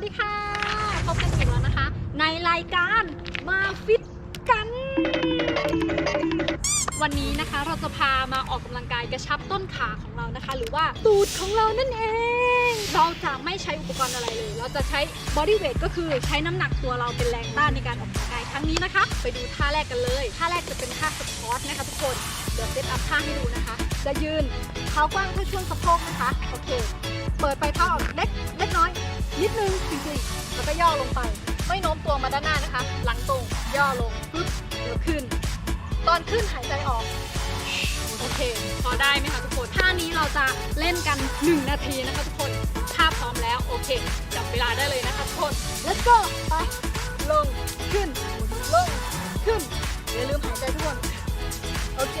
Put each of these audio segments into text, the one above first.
วัสดีค่ะพบกันอีกแล้วนะคะ ในรายการมาฟิตกัน วันนี้นะคะเราจะพามาออกกำลังกายกระชับต้นขาของเรานะคะ หรือว่าตูดของเรานั่นเอง เราจะไม่ใช้อุปกรณ์อะไรเลย เราจะใช้บอดี้เวทก็คือใช้น้ำหนักตัวเราเป็นแรงต้านในการออกกำลังกายครั้งนี้นะคะ ไปดูท่าแรกกันเลยท่าแรกจะเป็นท่าสควอตนะคะทุกคนเดี๋ยวเซตอัพท่าให้ดูนะคะ จะยืนเท้ากว้างเท่าช่วงสะโพกนะคะโอเค เปิดไปเท้าออกเล็กเล็ก นิดนึงจริงๆแล้วก็ย่อลงไป ไม่โน้มตัวมาด้านหน้านะคะ หลังตรงย่อลงปึ๊บเดี๋ยวขึ้น ตอนขึ้นหายใจออกโอเค พอได้ไหมคะทุกคนท่านี้เราจะเล่นกัน 1 นาทีนะคะทุกคนถ้าพร้อมแล้วโอเคจับเวลาได้เลยนะคะทุกคน let's go ไปลงขึ้นลงขึ้นอย่าลืมหายใจทุกคนโอเค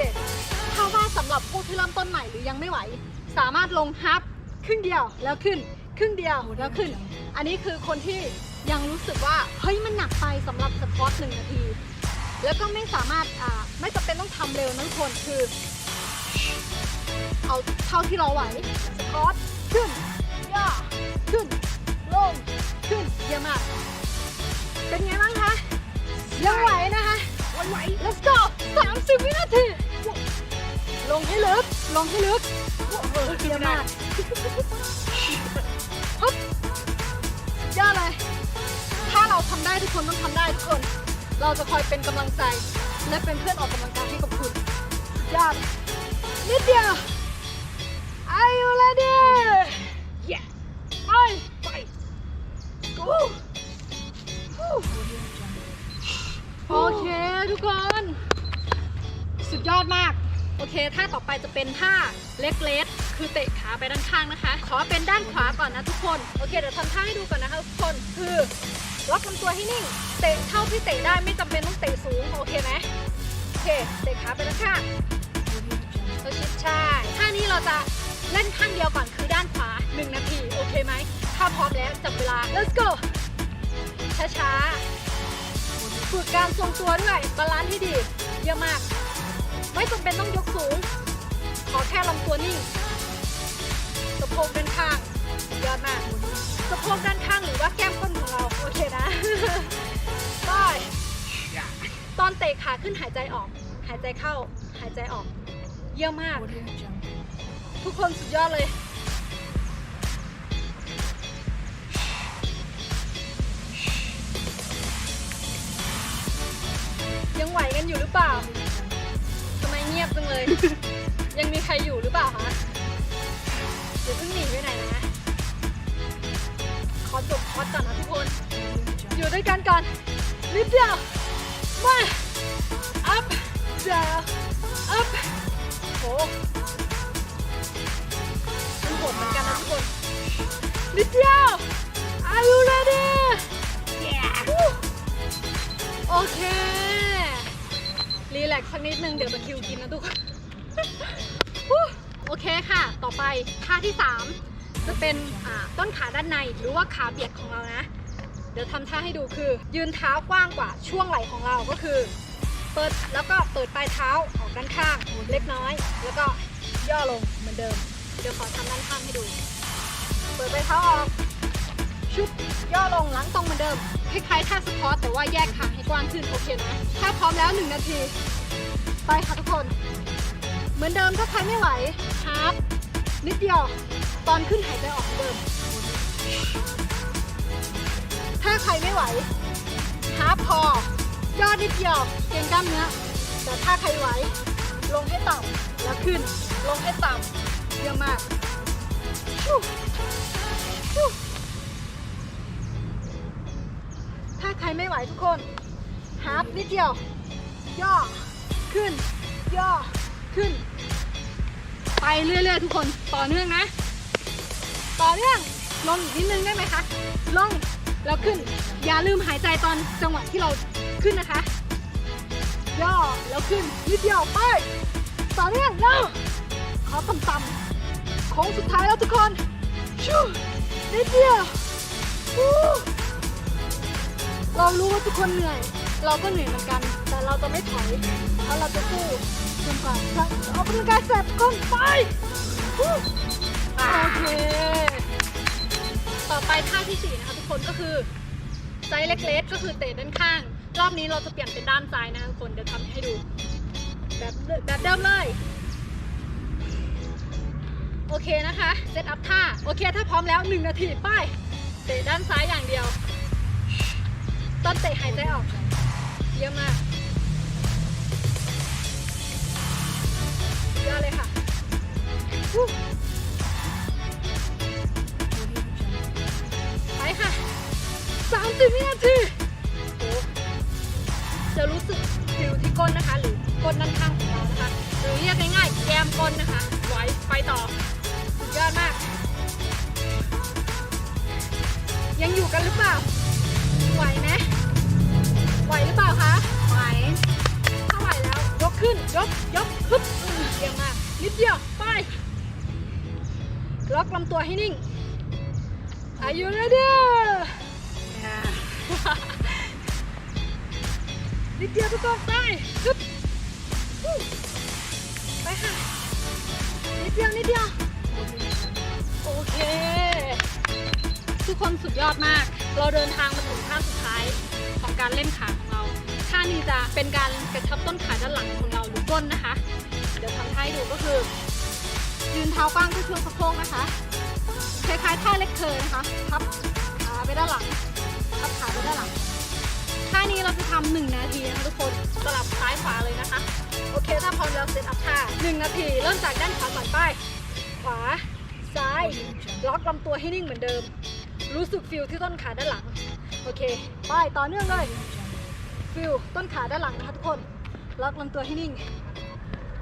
ถ้าว่าสำหรับผู้ที่เริ่มต้นใหม่หรือยังไม่ไหว สามารถลงฮับครึ่งเดียวแล้วขึ้น ครึ่งเดียวแล้วขึ้น อันนี้คือคนที่ยังรู้สึกว่าเฮ้ยมันหนักไปสำหรับสควอตหนึ่งนาที แล้วก็ไม่สามารถอ่าไม่จำเป็นต้องทำเร็วนะทุกคนคือเอาเท่าที่เราไหวสควอตขึ้นย่อขึ้นลงขึ้นเยี่ยมมากเป็นไงบ้างคะยังไหวนะคะไหว let's go 30 วินาที ลงให้ลึก ลงให้ลึกเยี่ยมมาก ทำได้ทุกคนต้องทำได้ทุกคน เราจะคอยเป็นกำลังใจ และเป็นเพื่อนออกกำลังกายให้กับคุณยอดนิดเดียว Are you ready Yes ไปไป go โอเคทุกคน สุดยอดมาก โอเคท่าต่อไปจะเป็นท่าเล็กเลสคือเตะขาไปด้านข้างนะคะ ขอเป็นด้านขวาก่อนนะทุกคน โอเค เดี๋ยวทำท่าให้ดูก่อนนะคะทุกคน คือ ล็อกลำตัวให้นิ่ง เตะเท่าที่เตะได้ไม่จำเป็นต้องเตะสูง โอเคไหมโอเค เตะขาไปด้านข้างเราชิดใช่ท่านี้เราจะเล่นข้างเดียวก่อนคือด้านขวา 1 นาที โอเคไหม ถ้าพร้อมแล้วจับเวลา let's go ช้าๆ ฝึกการทรงตัวด้วย บาลานซ์ให้ดี เยอะมาก ไม่จำเป็นต้องยกสูง ขอแค่ลำตัวนิ่งสะโพกด้านข้างยอดมาก สะโพกด้านข้างหรือว่าแก้มก้นของเราโอเคนะไป Yeah. ตอนเตะขาขึ้นหายใจออก หายใจเข้า หายใจออก เยี่ยมมาก ทุกคนสุดยอดเลยยังไหวกันอยู่หรือเปล่า ทำไมเงียบจังเลย ยังมีใครอยู่หรือเปล่าคะ เดี๋ยวเพิ่งหนีไปไหนนะ ขอจบคอร์สก่อนนะทุกคน อยู่ด้วยกันก่อน นิดเดียวมา up down up โหมันโหดเหมือนกันนะทุกคน นิดเดียว Are you ready Yeah. โอเค รีแลกซ์สักนิดนึง เดี๋ยวตะคิวกินนะทุกคน โอเคค่ะ ต่อไปท่าที่ 3 จะเป็นต้นขาด้านในหรือว่าขาเบียดของเรานะ เดี๋ยวทำท่าให้ดูคือ ยืนเท้ากว้างกว่าช่วงไหล่ของเราก็คือ เปิดแล้วก็เปิดปลายเท้าออกด้านข้างหุนเล็กน้อย แล้วก็ย่อลงเหมือนเดิม เดี๋ยวขอทำด้านข้างให้ดู เปิดปลายเท้าออกชุบย่อลงหลังตรงเหมือนเดิมคล้ายๆท่าสควอตแต่ว่าแยกขาให้กว้างขึ้นโอเคไหมถ้าพร้อมแล้ว1นาที ไปค่ะทุกคน เหมือนเดิมถ้าใครไม่ไหวฮาร์ปนิดเดียว ตอนขึ้นหายใจออกเดิม ถ้าใครไม่ไหวฮาร์ปพอย่อนิดเดียวเกรงกล้ามเนื้อ แต่ถ้าใครไหว ลงให้ต่ำแล้วขึ้น ลงให้ต่ำเยอะมากถ้าใครไม่ไหวทุกคนฮาร์ปนิดเดียว ย่อ ขึ้น ย่อ ขึ้น ไปเรื่อยๆทุกคน ต่อเนื่องนะ ต่อเนื่องลงอีกนิดนึงได้ไหมคะลงแล้วขึ้น อย่าลืมหายใจตอนจังหวะที่เราขึ้นนะคะ ย่อแล้วขึ้นนิดเดียวไปต่อเนื่องย่อขอต่ำๆโค้งสุดท้ายแล้วทุกคนชูนิดเดียวเรารู้ว่าทุกคนเหนื่อย เราก็เหนื่อยเหมือนกัน แต่เราจะไม่ถอยเพราะเราจะสู้จนกว่าจะออกกำลังกายเสร็จก้นไป โอเค ต่อไปท่าที่สี่นะคะทุกคนก็คือไซส์เล็กๆ ก็คือเตะด้านข้าง รอบนี้เราจะเปลี่ยนเป็นด้านซ้ายนะทุกคน เดี๋ยวทำให้ดู แบบแบบเดิมเลย โอเคนะคะ เซตอัพท่า โอเค ถ้าพร้อมแล้ว 1 นาทีไปเตะด้านซ้ายอย่างเดียว ต้นเตะหายใจออก เยี่ยมมากยอดเลยค่ะ 30วินาทีโอ้จะรู้สึกฟิวที่ก้นนะคะ หรือก้นด้านข้างของเรานะคะ หรือเรียกง่ายๆแก้มก้นนะคะไว้ไปต่อสุดยอดมาก ยังอยู่กันหรือเปล่า ไหวไหมไหวหรือเปล่าคะไหวถ้าไหวแล้วยกขึ้นยกยกฮึบเยี่ยมมากนิดเดียวไปล็อกลำตัวให้นิ่ง Are you ready นิดเดียวทุกคนไปฮึบฮู้ไปค่ะ นิดเดียว นิดเดียว โอเค ทุกคนสุดยอดมาก เราเดินทางมาถึงท่าสุดท้ายของการเล่นขาของเราท่านี้จะเป็นการกระชับต้นขาด้านหลังของเราหรือก้นนะคะ เดี๋ยวทำท่าให้ดูก็คือ ยืนเท้ากว้างที่ช่วงสะโพกนะคะคล้ายๆท่าเล็กเคยนะคะพับขาไปด้านหลัง พับขาไปด้านหลังท่านี้เราจะทำหนึ่งนาทีนะคะทุกคนสลับซ้ายขวาเลยนะคะ โอเค ถ้าพร้อมแล้วเซตอัพท่าหนึ่งนาที เริ่มจากด้านขวาก่อนไป ขวา ซ้าย ล็อกลำตัวให้นิ่งเหมือนเดิม รู้สึกฟิลที่ต้นขาด้านหลัง โอเค ไปต่อเนื่องเลย ฟิลต้นขาด้านหลังนะคะทุกคน ล็อกลำตัวให้นิ่ง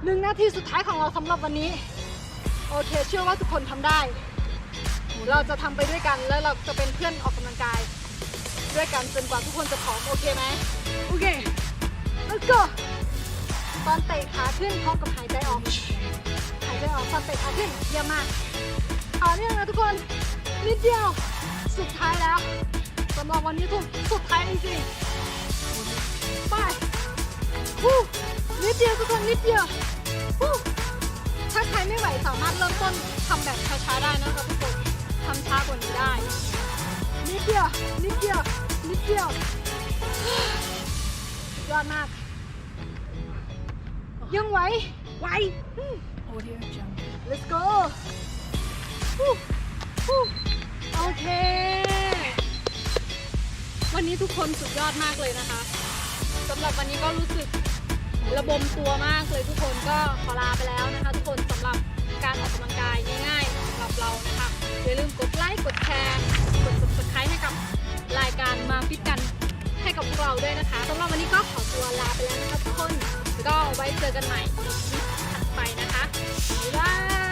หนึ่งนาทีสุดท้ายของเราสำหรับวันนี้ โอเค เชื่อว่าทุกคนทำได้ เราจะทำไปด้วยกันแล้วเราจะเป็นเพื่อนออกกำลังกาย ด้วยกันจนกว่าทุกคนจะพร้อมโอเคไหมโอเค let's go ตอนเตะขาขึ้นพร้อมกับหายใจออกหายใจออกตอนเตะขาขึ้นเยี่ยมมากเอาเรื่องนะทุกคนนิดเดียวสุดท้ายแล้วสำหรับวันนี้ทุกสุดท้ายจริงๆไปฮู้นิดเดียวทุกคนนิดเดียวฮู้ถ้าใครไม่ไหวสามารถเริ่มต้นทำแบบช้าๆได้นะคะทุกคนทำช้ากว่านี้ได้ เดียวยอดมาก ยังไหว ไหวอืม Audio Jungle. let's go ฮู้ฮู้โอเค วันนี้ทุกคนสุดยอดมากเลยนะคะสำหรับวันนี้ก็รู้สึกระบมตัวมากเลยทุกคนก็ขอลาไปแล้วนะคะ ทุกคนสำหรับการออกกำลังกายง่ายๆสำหรับเรานะคะอย่าลืมกดไลค์กดแชร์กด subscribe ให้กับ ราด้วยนะคะสำหรับวันนี้ก็ขอตัวลาไปแล้วนะคะทุกคน ก็ไว้เจอกันใหม่คลิปถัดไปนะคะบ๊ายบาย